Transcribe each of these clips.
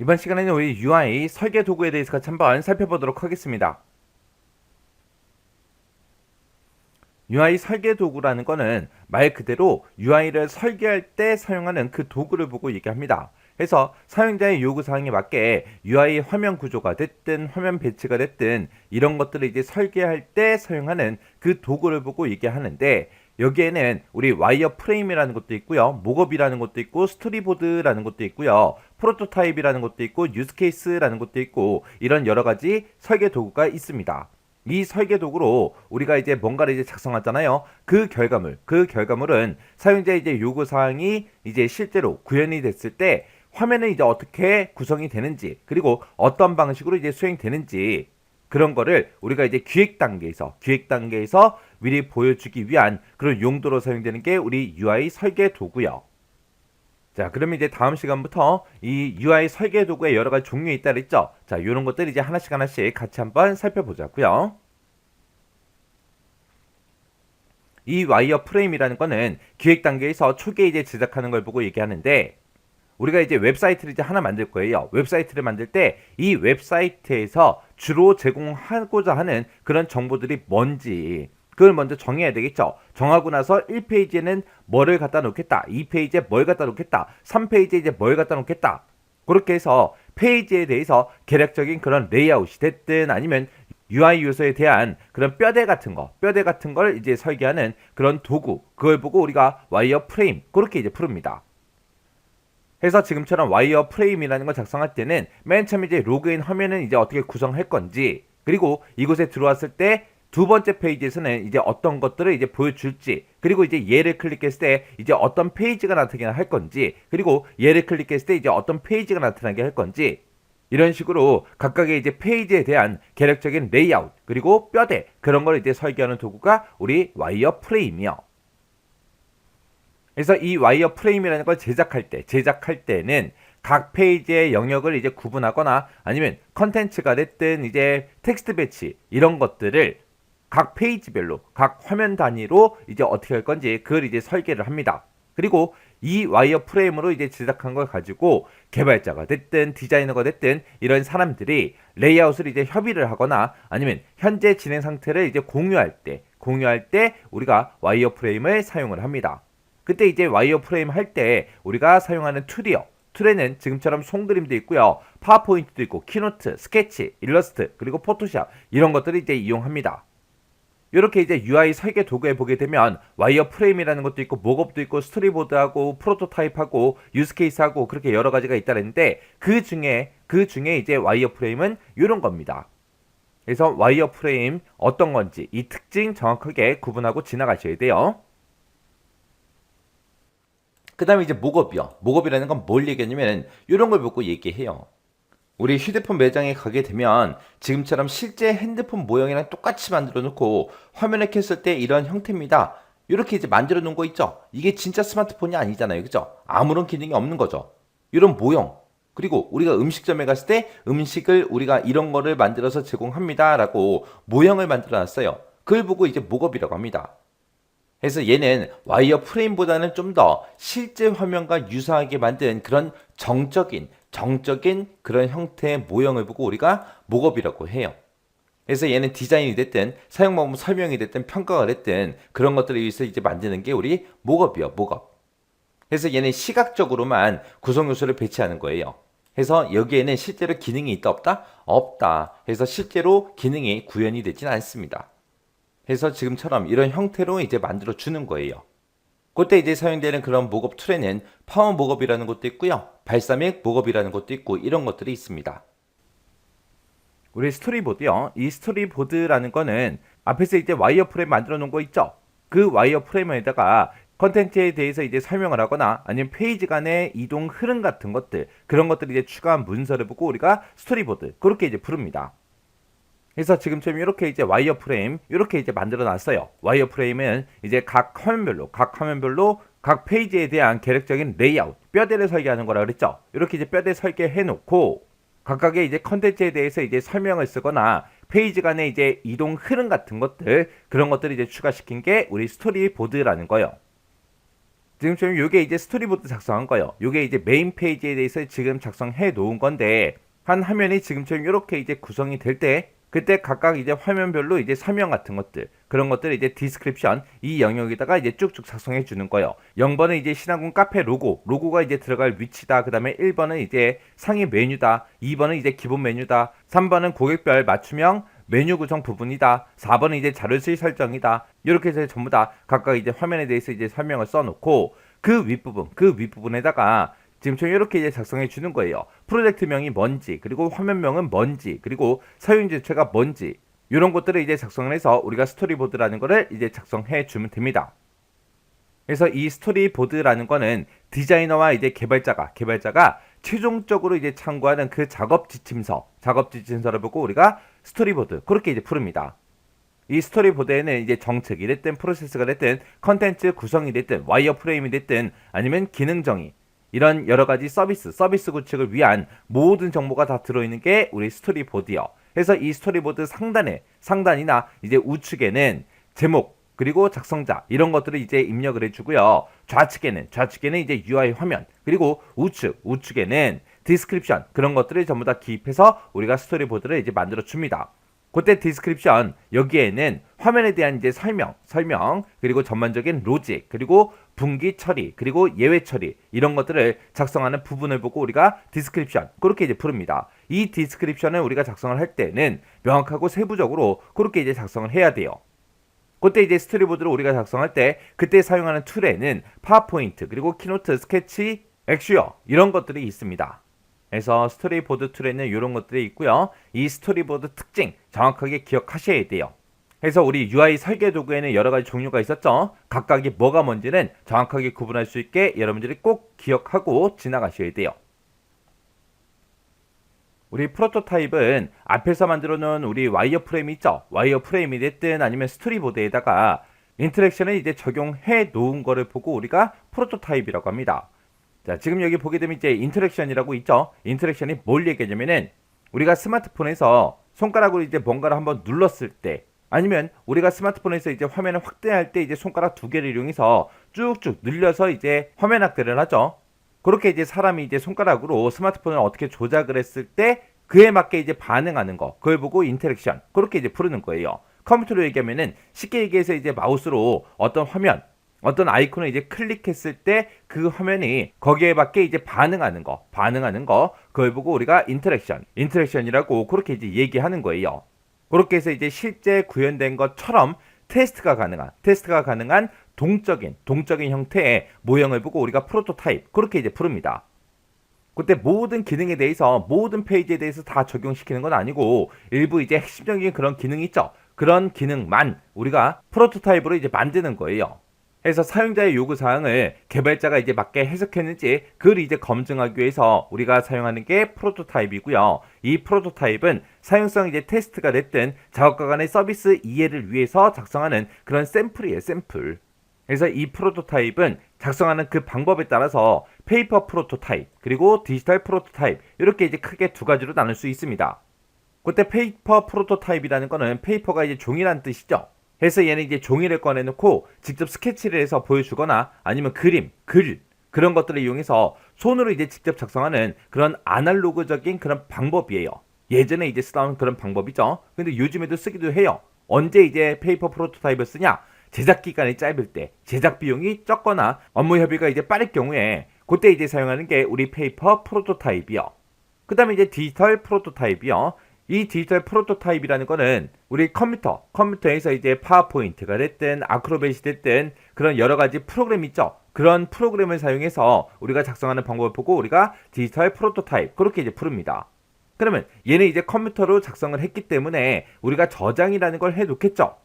이번 시간에는 우리 UI 설계 도구에 대해서 같이 한번 살펴보도록 하겠습니다. UI 설계 도구라는 거는 말 그대로 UI를 설계할 때 사용하는 그 도구를 보고 얘기합니다. 그래서 사용자의 요구사항에 맞게 UI 화면 구조가 됐든 화면 배치가 됐든 이런 것들을 이제 설계할 때 사용하는 그 도구를 보고 얘기하는데 여기에는 우리 와이어 프레임이라는 것도 있고요. 목업이라는 것도 있고 스토리보드라는 것도 있고요. 프로토타입이라는 것도 있고 유스케이스라는 것도 있고 이런 여러 가지 설계 도구가 있습니다. 이 설계 도구로 우리가 이제 뭔가를 이제 작성하잖아요. 그 결과물, 그 결과물은 사용자의 이제 요구 사항이 이제 실제로 구현이 됐을 때 화면은 이제 어떻게 구성이 되는지 그리고 어떤 방식으로 이제 수행되는지 그런 거를 우리가 이제 기획 단계에서 기획 단계에서 미리 보여주기 위한 그런 용도로 사용되는 게 우리 UI 설계 도구요. 자, 그러면 이제 다음 시간부터 이 UI 설계 도구의 여러 가지 종류에 있다 그랬죠? 자, 이런 것들 이제 하나씩 하나씩 같이 한번 살펴보자고요. 이 와이어 프레임이라는 거는 기획 단계에서 초기에 이제 제작하는 걸 보고 얘기하는데 우리가 이제 웹사이트를 이제 하나 만들 거예요. 웹사이트를 만들 때 이 웹사이트에서 주로 제공하고자 하는 그런 정보들이 뭔지 그걸 먼저 정해야 되겠죠. 정하고 나서 1페이지에는 뭐를 갖다 놓겠다. 2페이지에 뭘 갖다 놓겠다. 3페이지에 이제 뭘 갖다 놓겠다. 그렇게 해서 페이지에 대해서 계략적인 그런 레이아웃이 됐든 아니면 UI 요소에 대한 그런 뼈대 같은 거, 뼈대 같은 걸 이제 설계하는 그런 도구, 그걸 보고 우리가 와이어 프레임, 그렇게 이제 부릅니다. 해서 지금처럼 와이어 프레임이라는 걸 작성할 때는 맨 처음에 이제 로그인 화면은 이제 어떻게 구성할 건지, 그리고 이곳에 들어왔을 때 두 번째 페이지에서는 이제 어떤 것들을 이제 보여줄지, 그리고 이제 얘를 클릭했을 때 이제 어떤 페이지가 나타나게 할 건지, 그리고 얘를 클릭했을 때 이제 어떤 페이지가 나타나게 할 건지, 이런 식으로 각각의 이제 페이지에 대한 계략적인 레이아웃, 그리고 뼈대, 그런 걸 이제 설계하는 도구가 우리 와이어 프레임이요. 그래서 이 와이어 프레임이라는 걸 제작할 때, 제작할 때는 각 페이지의 영역을 이제 구분하거나 아니면 컨텐츠가 됐든 이제 텍스트 배치 이런 것들을 각 페이지별로 각 화면 단위로 이제 어떻게 할 건지 그걸 이제 설계를 합니다. 그리고 이 와이어 프레임으로 이제 제작한 걸 가지고 개발자가 됐든 디자이너가 됐든 이런 사람들이 레이아웃을 이제 협의를 하거나 아니면 현재 진행 상태를 이제 공유할 때 공유할 때 우리가 와이어 프레임을 사용을 합니다. 그때 이제 와이어 프레임 할 때 우리가 사용하는 툴이요. 툴에는 지금처럼 송그림도 있고요. 파워포인트도 있고 키노트, 스케치, 일러스트, 그리고 포토샵 이런 것들을 이제 이용합니다. 이렇게 이제 UI 설계 도구에 보게 되면 와이어 프레임이라는 것도 있고 목업도 있고 스토리보드하고 프로토타입하고 유스케이스하고 그렇게 여러 가지가 있다는데 그 중에 그 중에 이제 와이어 프레임은 이런 겁니다. 그래서 와이어 프레임 어떤 건지 이 특징 정확하게 구분하고 지나가셔야 돼요. 그 다음에 이제 목업이요. 목업이라는 건 뭘 얘기하냐면 이런 걸 보고 얘기해요. 우리 휴대폰 매장에 가게 되면 지금처럼 실제 핸드폰 모형이랑 똑같이 만들어 놓고 화면에 켰을 때 이런 형태입니다. 이렇게 이제 만들어 놓은 거 있죠? 이게 진짜 스마트폰이 아니잖아요. 그죠? 아무런 기능이 없는 거죠. 이런 모형. 그리고 우리가 음식점에 갔을 때 음식을 우리가 이런 거를 만들어서 제공합니다. 라고 모형을 만들어 놨어요. 그걸 보고 이제 목업이라고 합니다. 그래서 얘는 와이어 프레임보다는 좀 더 실제 화면과 유사하게 만든 그런 정적인 정적인 그런 형태의 모형을 보고 우리가 목업이라고 해요. 그래서 얘는 디자인이 됐든 사용 방법 설명이 됐든 평가가 됐든 그런 것들을 위해서 이제 만드는 게 우리 목업이요, 목업. 그래서 얘는 시각적으로만 구성 요소를 배치하는 거예요. 그래서 여기에는 실제로 기능이 있다 없다? 없다. 그래서 실제로 기능이 구현이 되진 않습니다. 그래서 지금처럼 이런 형태로 이제 만들어 주는 거예요. 그때 이제 사용되는 그런 목업 툴에는 파워 목업이라는 것도 있고요. 발사믹 목업이라는 것도 있고 이런 것들이 있습니다. 우리 스토리보드요. 이 스토리보드라는 거는 앞에서 이제 와이어 프레임 만들어 놓은 거 있죠? 그 와이어 프레임에다가 컨텐츠에 대해서 이제 설명을 하거나 아니면 페이지 간의 이동 흐름 같은 것들 그런 것들을 이제 추가한 문서를 보고 우리가 스토리보드 그렇게 이제 부릅니다. 그래서 지금처럼 이렇게 이제 와이어 프레임 이렇게 이제 만들어 놨어요. 와이어 프레임은 이제 각 화면별로 각 화면별로 각 페이지에 대한 계획적인 레이아웃 뼈대를 설계하는 거라 그랬죠. 이렇게 이제 뼈대 설계해 놓고 각각의 이제 컨텐츠에 대해서 이제 설명을 쓰거나 페이지 간의 이제 이동 흐름 같은 것들 그런 것들을 이제 추가시킨 게 우리 스토리보드라는 거예요. 지금처럼 요게 이제 스토리보드 작성한 거예요. 요게 이제 메인 페이지에 대해서 지금 작성해 놓은 건데 한 화면이 지금처럼 이렇게 이제 구성이 될 때 그때 각각 이제 화면별로 이제 설명 같은 것들 그런 것들을 이제 디스크립션 이 영역에다가 이제 쭉쭉 작성해 주는 거예요. 0번은 이제 신한군 카페 로고 로고가 이제 들어갈 위치다. 그다음에 1번은 이제 상위 메뉴다. 2번은 이제 기본 메뉴다. 3번은 고객별 맞춤형 메뉴 구성 부분이다. 4번은 이제 자료 수익 설정이다. 이렇게 해서 전부 다 각각 이제 화면에 대해서 이제 설명을 써놓고 그 윗부분, 그 윗부분에다가 지금처럼 이렇게 이제 작성해 주는 거예요. 프로젝트명이 뭔지, 그리고 화면명은 뭔지, 그리고 사용 주체가 뭔지, 이런 것들을 이제 작성을 해서 우리가 스토리보드라는 거를 이제 작성해 주면 됩니다. 그래서 이 스토리보드라는 거는 디자이너와 이제 개발자가 개발자가 최종적으로 이제 참고하는 그 작업 지침서, 작업 지침서를 보고 우리가 스토리보드 그렇게 이제 부릅니다. 이 스토리보드에는 이제 정책이 됐든 프로세스가 됐든 컨텐츠 구성이 됐든 와이어 프레임이 됐든 아니면 기능 정의 이런 여러 가지 서비스, 서비스 구축을 위한 모든 정보가 다 들어있는 게 우리 스토리보드요. 그래서 이 스토리보드 상단에 상단이나 이제 우측에는 제목 그리고 작성자 이런 것들을 이제 입력을 해주고요. 좌측에는 좌측에는 이제 UI 화면 그리고 우측 우측에는 디스크립션 그런 것들을 전부 다 기입해서 우리가 스토리보드를 이제 만들어 줍니다. 그때 디스크립션 여기에는 화면에 대한 이제 설명, 설명 그리고 전반적인 로직 그리고 분기 처리 그리고 예외 처리 이런 것들을 작성하는 부분을 보고 우리가 디스크립션 그렇게 이제 부릅니다. 이 디스크립션을 우리가 작성을 할 때는 명확하고 세부적으로 그렇게 이제 작성을 해야 돼요. 그때 이제 스토리보드를 우리가 작성할 때 그때 사용하는 툴에는 파워포인트 그리고 키노트, 스케치, 엑슈어 이런 것들이 있습니다. 그래서 스토리보드 툴에는 이런 것들이 있고요. 이 스토리보드 특징 정확하게 기억하셔야 돼요. 그래서 우리 UI 설계 도구에는 여러 가지 종류가 있었죠. 각각이 뭐가 뭔지는 정확하게 구분할 수 있게 여러분들이 꼭 기억하고 지나가셔야 돼요. 우리 프로토타입은 앞에서 만들어 놓은 우리 와이어 프레임 있죠? 와이어 프레임이 됐든 아니면 스토리보드에다가 인터랙션을 이제 적용해 놓은 거를 보고 우리가 프로토타입이라고 합니다. 자, 지금 여기 보게 되면 이제 인터랙션이라고 있죠? 인터랙션이 뭘 얘기하냐면은 우리가 스마트폰에서 손가락으로 이제 뭔가를 한번 눌렀을 때 아니면 우리가 스마트폰에서 이제 화면을 확대할 때 이제 손가락 두 개를 이용해서 쭉쭉 늘려서 이제 화면 확대를 하죠. 그렇게 이제 사람이 이제 손가락으로 스마트폰을 어떻게 조작을 했을 때 그에 맞게 이제 반응하는 거 그걸 보고 인터랙션 그렇게 이제 부르는 거예요. 컴퓨터로 얘기하면은 쉽게 얘기해서 이제 마우스로 어떤 화면 어떤 아이콘을 이제 클릭했을 때 그 화면이 거기에 맞게 이제 반응하는 거, 반응하는 거, 그걸 보고 우리가 인터랙션, 인터랙션이라고 그렇게 이제 얘기하는 거예요. 그렇게 해서 이제 실제 구현된 것처럼 테스트가 가능한, 테스트가 가능한 동적인, 동적인 형태의 모형을 보고 우리가 프로토타입, 그렇게 이제 부릅니다. 그때 모든 기능에 대해서, 모든 페이지에 대해서 다 적용시키는 건 아니고, 일부 이제 핵심적인 그런 기능이 있죠. 그런 기능만 우리가 프로토타입으로 이제 만드는 거예요. 해서 사용자의 요구 사항을 개발자가 이제 맞게 해석했는지 그걸 이제 검증하기 위해서 우리가 사용하는 게 프로토타입이고요. 이 프로토타입은 사용성 이제 테스트가 됐든 작업가 간의 서비스 이해를 위해서 작성하는 그런 샘플이에요, 샘플. 그래서 이 프로토타입은 작성하는 그 방법에 따라서 페이퍼 프로토타입 그리고 디지털 프로토타입 이렇게 이제 크게 두 가지로 나눌 수 있습니다. 그때 페이퍼 프로토타입이라는 거는 페이퍼가 이제 종이란 뜻이죠. 해서 얘는 이제 종이를 꺼내놓고 직접 스케치를 해서 보여주거나 아니면 그림, 글 그런 것들을 이용해서 손으로 이제 직접 작성하는 그런 아날로그적인 그런 방법이에요. 예전에 이제 쓰던 그런 방법이죠. 근데 요즘에도 쓰기도 해요. 언제 이제 페이퍼 프로토타입을 쓰냐? 제작 기간이 짧을 때, 제작 비용이 적거나 업무 협의가 이제 빠를 경우에 그때 이제 사용하는 게 우리 페이퍼 프로토타입이요. 그 다음에 이제 디지털 프로토타입이요. 이 디지털 프로토타입이라는 거는 우리 컴퓨터, 컴퓨터에서 이제 파워포인트가 됐든 아크로벳이 됐든 그런 여러 가지 프로그램 있죠. 그런 프로그램을 사용해서 우리가 작성하는 방법을 보고 우리가 디지털 프로토타입 그렇게 이제 부릅니다. 그러면 얘는 이제 컴퓨터로 작성을 했기 때문에 우리가 저장이라는 걸 해놓겠죠.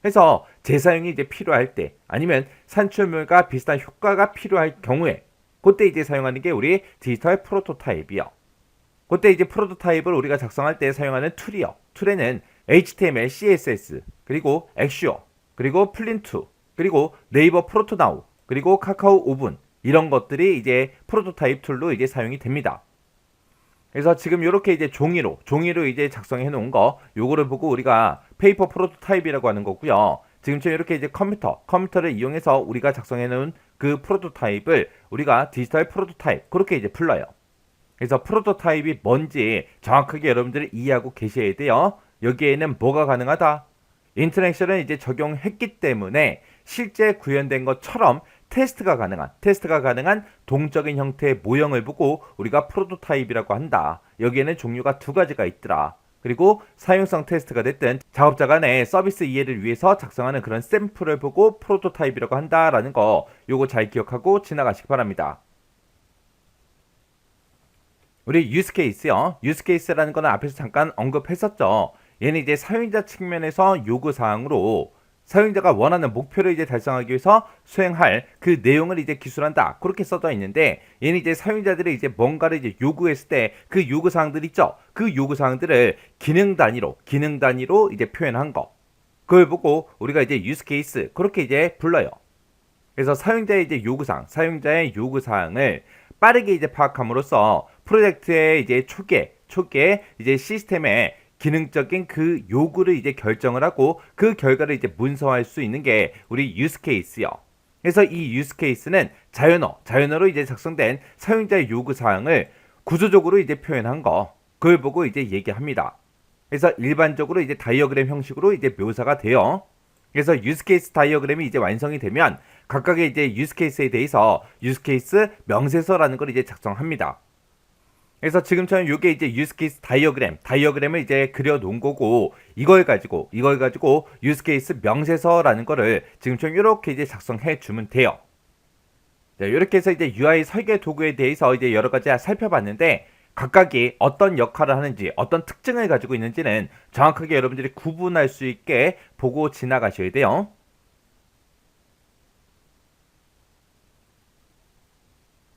그래서 재사용이 이제 필요할 때 아니면 산출물과 비슷한 효과가 필요할 경우에 그때 이제 사용하는 게 우리 디지털 프로토타입이요. 그때 이제 프로토타입을 우리가 작성할 때 사용하는 툴이요. 툴에는 HTML, CSS, 그리고 엑슈어, 그리고 플린투, 그리고 네이버 프로토나우, 그리고 카카오 오븐 이런 것들이 이제 프로토타입 툴로 이제 사용이 됩니다. 그래서 지금 이렇게 이제 종이로 종이로 이제 작성해 놓은 거 요거를 보고 우리가 페이퍼 프로토타입이라고 하는 거고요. 지금처럼 이렇게 이제 컴퓨터 컴퓨터를 이용해서 우리가 작성해 놓은 그 프로토타입을 우리가 디지털 프로토타입 그렇게 이제 불러요. 그래서 프로토타입이 뭔지 정확하게 여러분들이 이해하고 계셔야 돼요. 여기에는 뭐가 가능하다? 인터랙션을 이제 적용했기 때문에 실제 구현된 것처럼 테스트가 가능한 테스트가 가능한 동적인 형태의 모형을 보고 우리가 프로토타입이라고 한다. 여기에는 종류가 두 가지가 있더라. 그리고 사용성 테스트가 됐든 작업자 간의 서비스 이해를 위해서 작성하는 그런 샘플을 보고 프로토타입이라고 한다라는 거 요거 잘 기억하고 지나가시기 바랍니다. 우리 유스 케이스요. 유스 케이스라는 거는 앞에서 잠깐 언급했었죠. 얘는 이제 사용자 측면에서 요구 사항으로 사용자가 원하는 목표를 이제 달성하기 위해서 수행할 그 내용을 이제 기술한다. 그렇게 써져 있는데 얘는 이제 사용자들이 이제 뭔가를 이제 요구했을 때 그 요구 사항들 있죠. 그 요구 사항들을 기능 단위로 기능 단위로 이제 표현한 거. 그걸 보고 우리가 이제 유스 케이스 그렇게 이제 불러요. 그래서 사용자의 이제 요구사항, 사용자의 요구사항을 빠르게 이제 파악함으로써 프로젝트의 이제 초기에, 초기에 이제 시스템의 기능적인 그 요구를 이제 결정을 하고 그 결과를 이제 문서화할 수 있는 게 우리 유스 케이스요. 그래서 이 유스 케이스는 자연어, 자연어로 이제 작성된 사용자의 요구 사항을 구조적으로 이제 표현한 거. 그걸 보고 이제 얘기합니다. 그래서 일반적으로 이제 다이어그램 형식으로 이제 묘사가 돼요. 그래서 유스 케이스 다이어그램이 이제 완성이 되면 각각의 이제 유스 케이스에 대해서 유스 케이스 명세서라는 걸 이제 작성합니다. 그래서 지금처럼 이게 이제 유스 케이스 다이어그램, 다이어그램을 이제 그려 놓은 거고 이걸 가지고 이걸 가지고 유스 케이스 명세서라는 거를 지금처럼 이렇게 이제 작성해 주면 돼요. 네, 이렇게 해서 이제 UI 설계 도구에 대해서 이제 여러 가지 살펴봤는데 각각이 어떤 역할을 하는지 어떤 특징을 가지고 있는지는 정확하게 여러분들이 구분할 수 있게 보고 지나가셔야 돼요.